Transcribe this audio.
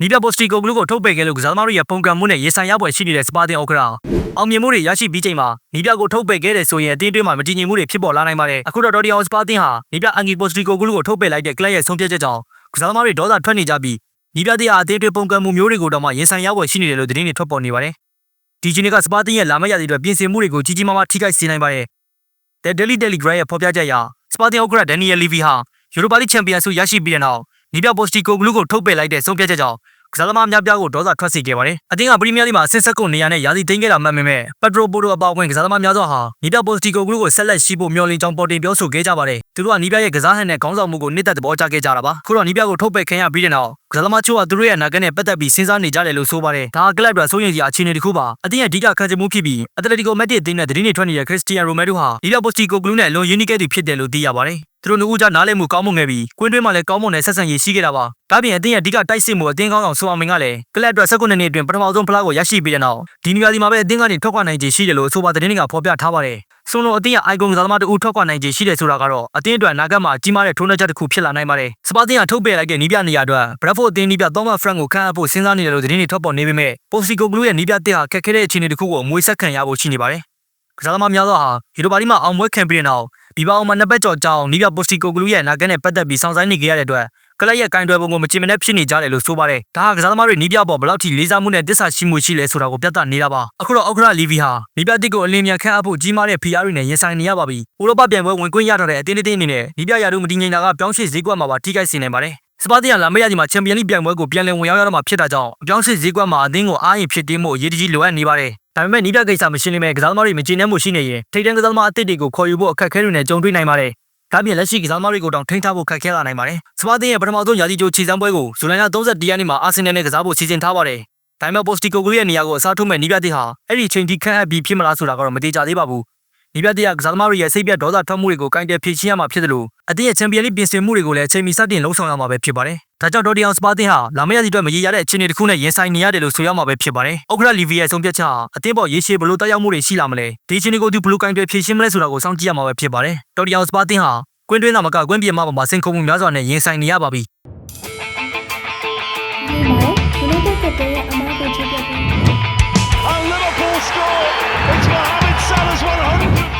နီးပြပိုစတီကိုဂလူးကိုထုတ်ပယ်ခဲ့လို့ကစားသမားတွေရဲ့ပုံကံမှုနဲ့ရေဆိုင်ရပွဲရှိနေတဲ့စပါတင်အောက်ကရာအောင်မြင်မှုတွေရရှိပြီးချိန်မှာနီးပြကိုထုတ်ပယ်ခဲ့တဲ့ဆိုရင်အတင်းတွင်းမှာမတည်ငြိမ်မှုတွေဖြစ်ပေါ်လာနိုင်ပါတယ်အခုတော့ဒေါ်ဒီအောင်စပါတင်ဟာနီးပြအန်ဂီပိုစတီကိုဂလူးကိုထုတ်ပယ်လိုက်တဲ့ကလပ်ရဲ့ဆုံးဖြတ်ချက်ကြောင့်ကစားသမားတွေဒေါသထွက်နေကြပြီးနီးပြတဲ့အတင်းတွင်းပုံကံမှုမျိုးတွေကိုတော့မှရေဆိုင်ရပွဲရှိနေတယ်လို့သတင်းတွေထွက်ပေါ်နေပါတယ်ဒီဂျီနီကစပါတင်ရဲ့လာမယ့်ရာသီအတွက်ပြင်ဆင်မှုတွေကိုကြီးကြီးမားမားထိခိုက်စေနိုင်ပါတယ် The Daily Telegraph ရဲ့ဖော်ပြချက်အရစပါတင်အောက်ကရာဒန်နီယယ်လီဗီဟာယူရိုပါလိချန်ပီယံဆုရရှိပြီးတဲ့နောက် နီးပြပိုစတီကိုဂလူးကိုထုတ်ပယ်လိုက်တဲ့ဆုံးဖြတ်ချက်ကြောင့်ကစားသမားများပြားကိုဒေါသထွက်စေခဲ့ပါတယ်။အသင်းကပရီးမီးယားလိမှာအဆင့်ဆက်ကုန်နေရာနဲ့ရာသီသိမ်းခဲ့တာမှတ်ပေမဲ့ပက်ဒရိုပိုတိုအပါအဝင်ကစားသမားများစွာဟာနီးပြပိုစတီကိုဂလူးကိုဆက်လက်ရှိဖို့မျှော်လင့်ကြောင်းပေါ်တင်ပြောဆိုခဲ့ကြပါတယ်။သူတို့ကနီးပြရဲ့ကစားဟန်နဲ့ခေါင်းဆောင်မှုကိုနှစ်သက်သဘောကျခဲ့ကြတာပါ။ခုတော့နီးပြကိုထုတ်ပယ်ခံရပြီးတဲ့နောက်ကစားသမားချို့ကသူတို့ရဲ့အနာဂတ်နဲ့ပတ်သက်ပြီးစဉ်းစားနေကြတယ်လို့ဆိုပါတယ်။ဒါကကလပ်အတွက်စိုးရိမ်စရာအခြေအနေတစ်ခုပါ။အသင်းရဲ့အဓိကခံချက်မှုဖြစ်ပြီးအက်တလက်တီကိုမက်ဒစ်အသင်းနဲ့သတင်းတွေထွက်နေတဲ့ခရစ္စတီယန်ရိုမဲဒိုဟာနီးပြပိုစတီကိုဂလူးနဲ့အလွန်ယဉ်နီးခဲ့သူဖြစ်တယ်လို့သိရပါတယ်။သူတို့နှစ်ဦးကြားနားလည်မှုကောင်းမွန်ခဲ့ပြီးကွင်းတွင်းမှာလည်းကောင်းမွန်တဲ့ဆက်ဆံရေးရှိခဲ့တာပါ။ဒါပြင်အသင်းရဲ့အဓိကတိုက်စစ်မှုအသင်းကောင်းဆောင်ဆိုအောင်မင်ကလည်းကလပ်အတွက်၁၉နှစ်အတွင်းပထမဆုံးဖလားကိုရရှိပြီးတဲ့နောက်ဒီနေရာဒီမှာပဲအသင်းကနေထွက်ခွာနိုင်ခြေရှိတယ်လို့အဆိုပါသတင်းတွေကဖော်ပြထားပါတယ်။ဆိုတော့အသင်းရဲ့ icon ကစားသမားတဦးထွက်ခွာနိုင်ခြေရှိတယ်ဆိုတာကတော့အသင်းအတွက်အနာဂတ်မှာကြီးမားတဲ့ထိုးနှက်ချက်တစ်ခုဖြစ်လာနိုင်ပါတယ်။စပါတင်ကထုတ်ပယ်လိုက်တဲ့နီးပြနေရာအတွက် Bradford အသင်းနီးပြ Thomas Frank ကိုခန့်အပ်ဖို့စဉ်းစားနေတယ်လို့သတင်းတွေထွက်ပေါ်နေပေမဲ့ Postico Glue ရဲ့နီးပြတစ်ဟာခက်ခဲတဲ့အခြေအနေတစ်ခုကိုအမွေဆက်ခံရဖို့ရှိနေပါတယ်။ကစားသမားများစွာဟာဟီရိုပါဒီမှာအောင်ပွဲခံပြီးတဲ့နောက် ဘီဘာအောင်မှာနှစ်ပတ်ကျော်ကြာအောင်နီးပြပိုစတီကိုဂလူရဲ့အနာဂတ်နဲ့ပတ်သက်ပြီးစောင့်ဆိုင်နေကြရတဲ့အတွက်ကလပ်ရဲ့ကင်တွယ်ပုံကိုမချင်မနှက်ဖြစ်နေကြတယ်လို့ဆိုပါတယ်။ဒါဟာကစားသမားတွေနီးပြပေါ်ဘယ်လောက်ထိလေးစားမှုနဲ့တစ္ဆာရှိမှုရှိလဲဆိုတာကိုပြသနေတာပါ။အခုတော့အောက်ကရလီဗီဟာနီးပြတစ်ကိုအလင်းမြန်ခန့်အပ်ဖို့ကြီးမားတဲ့ဖိအားတွေနဲ့ရင်ဆိုင်နေရပါပြီ။ဥရောပပြိုင်ပွဲဝင်ခွင့်ရထားတဲ့အတင်းအတင်းအနေနဲ့နီးပြရာထူးမတည်ငြိမ်တာကပြောင်းရွှေ့ဈေးကွက်မှာပါထိခိုက်စေနိုင်ပါတယ်။စပါတီယာလာမရဒီမှာချန်ပီယံလိပြိုင်ပွဲကိုပြန်လည်ဝင်ရောက်ရတော့မှာဖြစ်တာကြောင့်အပြောင်းရွှေ့ဈေးကွက်မှာအသင်းကိုအားရင်ဖြစ်တင်းမှုအရေးတကြီးလိုအပ်နေပါတယ်။ ဒါပေမဲ့နီးပြကိစ္စမရှင်းလိမ့်မယ်ကစားသမားတွေမကျေနပ်မှုရှိနေရင်ထိတ်တန်းကစားသမားအသစ်တွေကိုခေါ်ယူဖို့အခက်အခဲတွေနဲ့ကြုံတွေ့နိုင်ပါတယ်။ဒါပြင်လက်ရှိကစားသမားတွေကိုတောင်ထိန်းထားဖို့ခက်ခဲလာနိုင်ပါတယ်။စပါတင်ရဲ့ပထမဆုံးရာသီကျိုးခြေစမ်းပွဲကိုဇူလိုင်လ31ရက်နေ့မှာအာဆင်နယ်နဲ့ကစားဖို့စီစဉ်ထားပါတယ်။ဒါပေမဲ့ပိုစတီကိုဂရီရဲ့နေရာကိုအစားထိုးမဲ့နီးပြတဲ့ဟာအဲ့ဒီအချိန်ထိခန့်အပ်ပြီးဖြစ်မလားဆိုတာကတော့မသေးကြသေးပါဘူး။ ဒီပြတရကစားသမားတွေရဲ့စိတ်ပြတ်ဒေါသထွက်မှုတွေကိုကင်တယ်ဖြည့်ချင်းရမှာဖြစ်တယ်လို့အသင်းရဲ့ချန်ပီယံလိပြင်ဆင်မှုတွေကိုလည်းအချိန်မီစတင်လှုပ်ဆောင်ရမှာပဲဖြစ်ပါတယ်။ဒါကြောင့်ဒေါ်ဒီအောင်စပါတင်ဟာလာမယ့်ရည်အတွက်မရေရာတဲ့အခြေအနေတစ်ခုနဲ့ရင်ဆိုင်နေရတယ်လို့ဆိုရမှာပဲဖြစ်ပါတယ်။ဩခရလီဗီရဲ့ဆုံးဖြတ်ချက်ဟာအသင်းပေါ်ရေရှည်ဘလို့တက်ရောက်မှုတွေရှိလာမလဲ။ဒီအခြေအနေကိုသူဘလို့ကင်တယ်ဖြည့်ချင်းမလဲဆိုတာကိုစောင့်ကြည့်ရမှာပဲဖြစ်ပါတယ်။ဒေါ်ဒီအောင်စပါတင်ဟာကွင်းတွင်းသာမကကွင်းပြင်မှာပေါ်မှာစင်ခုံမှုများစွာနဲ့ရင်ဆိုင်နေရပါပြီ။ဒီမှာဒီလိုတက်တဲ့အမောက်ကိုချက်ပြပြီး Liverpool score. It's Mohamed Salah's 100th.